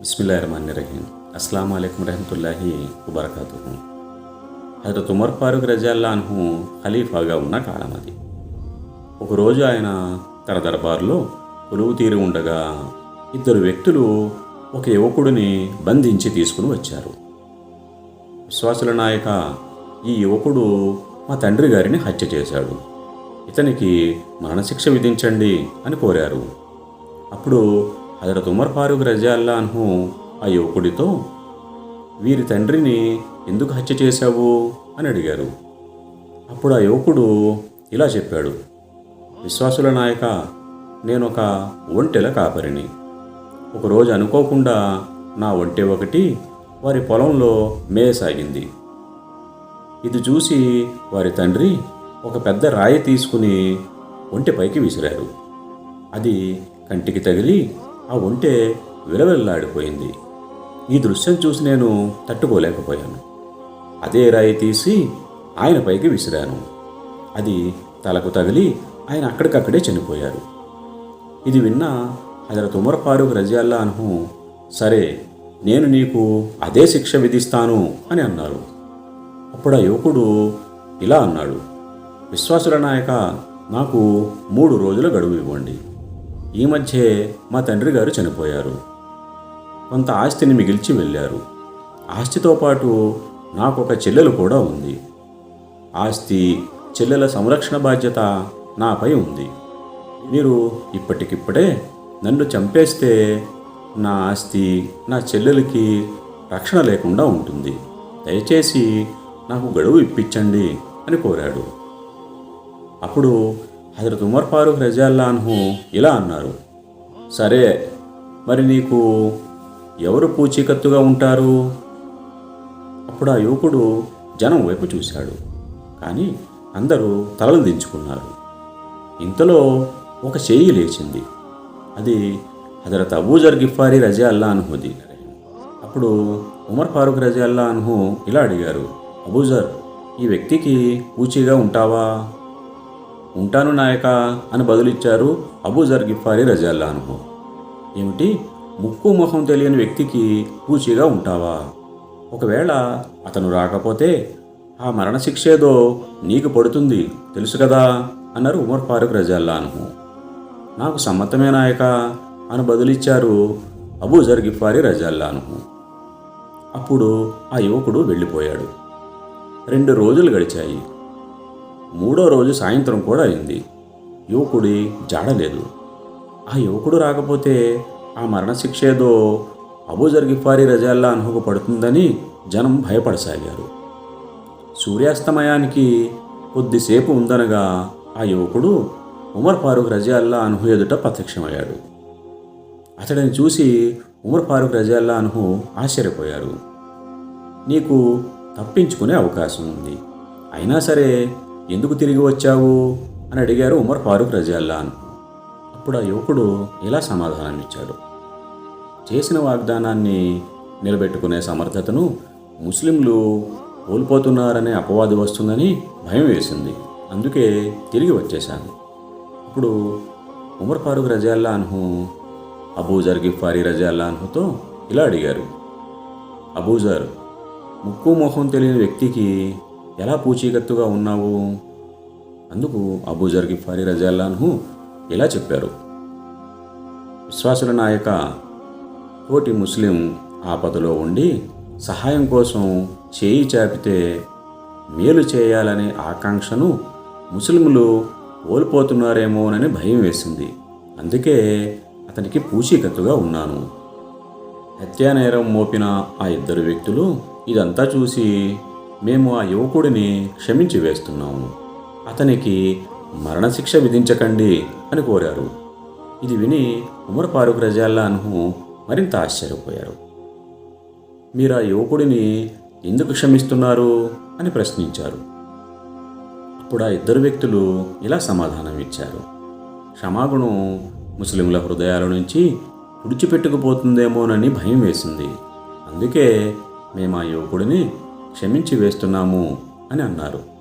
బిస్మిల్లాహిర్రహమానిర్రహీం. అస్సలం అయికం రహమతుల్లాహి వబర్కాతు హజరత్ ఉమర్ ఫారూక్ రజాల్లా ఖలీఫాగా ఉన్న కాలం అది. ఒకరోజు ఆయన తన దర్బార్లో కొలువు తీరి ఉండగా ఇద్దరు వ్యక్తులు ఒక యువకుడిని బంధించి తీసుకుని వచ్చారు. విశ్వాసుల నాయక ఈ యువకుడు మా తండ్రి గారిని హత్య చేశాడు. ఇతనికి మరణశిక్ష విధించండి అని కోరారు. అప్పుడు హజరత్ ఉమర్ ఫారూక్ రజాల్లా ఆ యువకుడితో వీరి తండ్రిని ఎందుకు హత్య చేశావు? అని అడిగారు. అప్పుడు ఆ యువకుడు ఇలా చెప్పాడు విశ్వాసుల నాయక నేను ఒక ఒంటెల కాపరిని. ఒకరోజు అనుకోకుండా నా ఒంటె ఒకటి వారి పొలంలో మేయసాగింది. ఇది చూసి వారి తండ్రి ఒక పెద్ద రాయి తీసుకుని ఒంటె పైకి విసిరారు. అది కంటికి తగిలి ఆ ఒంటె విలవిల్లాడిపోయింది. ఈ దృశ్యం చూసి నేను తట్టుకోలేకపోయాను. అదే రాయి తీసి ఆయన పైకి విసిరాను. అది తలకు తగిలి ఆయన అక్కడికక్కడే చనిపోయారు. ఇది విన్న హజరత్ ఉమర్ ఫారూక్ రజియల్లా సరే నేను నీకు అదే శిక్ష విధిస్తాను అని అన్నారు. అప్పుడు ఆ యువకుడు ఇలా అన్నాడు విశ్వాసుల నాయక నాకు మూడు రోజుల గడువు ఇవ్వండి. ఈ మధ్యే మా తండ్రి గారు చనిపోయారు. కొంత ఆస్తిని మిగిల్చి వెళ్ళారు. ఆస్తితో పాటు నాకు ఒక చెల్లెలు కూడా ఉంది. ఆస్తి చెల్లెల సంరక్షణ బాధ్యత నాపై ఉంది. మీరు ఇప్పటికిప్పుడే నన్ను చంపేస్తే నా ఆస్తి నా చెల్లెలకి రక్షణ లేకుండా ఉంటుంది. దయచేసి నాకు గడువు ఇప్పించండి అని కోరాడు. అప్పుడు హజరత్ ఉమర్ ఫారూక్ రజాల్లాన్హు ఇలా అన్నారు సరే మరి నీకు ఎవరు పూచీకత్తుగా ఉంటారు? అప్పుడు ఆ యువకుడు జనం వైపు చూశాడు కానీ అందరూ తలలు దించుకున్నారు. ఇంతలో ఒక చేయి లేచింది అది హజరత్ అబూజర్ గిఫారి రజా అల్లా అనుహుది అప్పుడు ఉమర్ ఫారూక్ రజా అల్లా అన్హు ఇలా అడిగారు అబూజర్ ఈ వ్యక్తికి పూచీగా ఉంటావా? ఉంటాను నాయక అని బదులిచ్చారు అబూజర్ గిఫారీ రజా ఏమిటి? ముక్కు ముఖం తెలియని వ్యక్తికి పూచీగా ఉంటావా? ఒకవేళ అతను రాకపోతే ఆ మరణశిక్ష ఏదో నీకు పడుతుంది తెలుసు కదా? అన్నారు ఉమర్ ఫారూక్ రజాల్లా నాకు సమ్మతమే నాయక అని బదులిచ్చారు అబూజర్ గిఫారీ రజాల్లా అప్పుడు ఆ యువకుడు వెళ్ళిపోయాడు. రెండు రోజులు గడిచాయి. మూడో రోజు సాయంత్రం కూడా అయింది. యువకుడి జాడలేదు ఆ యువకుడు రాకపోతే ఆ మరణశిక్ష ఏదో అబూజర్ గిఫారీ రజాల్లా అనుహకు పడుతుందని జనం భయపడసాగారు. సూర్యాస్తమయానికి కొద్దిసేపు ఉందనగా ఆ యువకుడు ఉమర్ ఫారూక్ రజాల్లా అనుహు ఎదుట ప్రత్యక్షమయ్యాడు. అతడిని చూసి ఉమర్ ఫారూక్ రజాల్లా అనుహు ఆశ్చర్యపోయారు. నీకు తప్పించుకునే అవకాశం ఉంది. అయినా సరే ఎందుకు తిరిగి వచ్చావు? అని అడిగారు ఉమర్ ఫారూక్ రజాల్లాన్ అప్పుడు ఆ యువకుడు ఇలా సమాధానమిచ్చాడు? చేసిన వాగ్దానాన్ని నిలబెట్టుకునే సమర్థతను ముస్లింలు కోల్పోతున్నారనే అపవాది వస్తుందని భయం వేసింది. అందుకే తిరిగి వచ్చేశాను. ఇప్పుడు ఉమర్ ఫారూక్ రజాల్లాన్హు అబూజర్ గిఫారీ రజాల్లాన్హుతో ఇలా అడిగారు. అబూజర్ ముక్కు మొహం తెలియని వ్యక్తికి ఎలా పూచీకత్తుగా ఉన్నావు? అందుకు అబూజర్ గిఫారీ రజాల్లాన్హు ఇలా చెప్పారు. విశ్వాసుల నాయక తోటి ముస్లిం ఆపదలో ఉండి సహాయం కోసం చేయి చాపితే మేలు చేయాలనే ఆకాంక్షను ముస్లింలు కోల్పోతున్నారేమోనని భయం వేసింది. అందుకే అతనికి పూచీకత్తుగా ఉన్నాను. హత్యానేరం మోపిన ఆ ఇద్దరు వ్యక్తులు ఇదంతా చూసి మేము ఆ యువకుడిని క్షమించి వేస్తున్నాము. అతనికి మరణశిక్ష విధించకండి అని కోరారు. ఇది విని ఉమర్ ఫారూక్ రజాల్లా అన్హు మరింత ఆశ్చర్యపోయారు. మీరు ఆ యువకుడిని ఎందుకు క్షమిస్తున్నారు అని ప్రశ్నించారు. అప్పుడు ఆ ఇద్దరు వ్యక్తులు ఇలా సమాధానం ఇచ్చారు. క్షమాగుణం ముస్లింల హృదయాల నుంచి తుడిచిపెట్టుకుపోతుందేమోనని భయం వేసింది. అందుకే మేము ఆ యువకుడిని క్షమించి వేస్తున్నాము అని అన్నారు.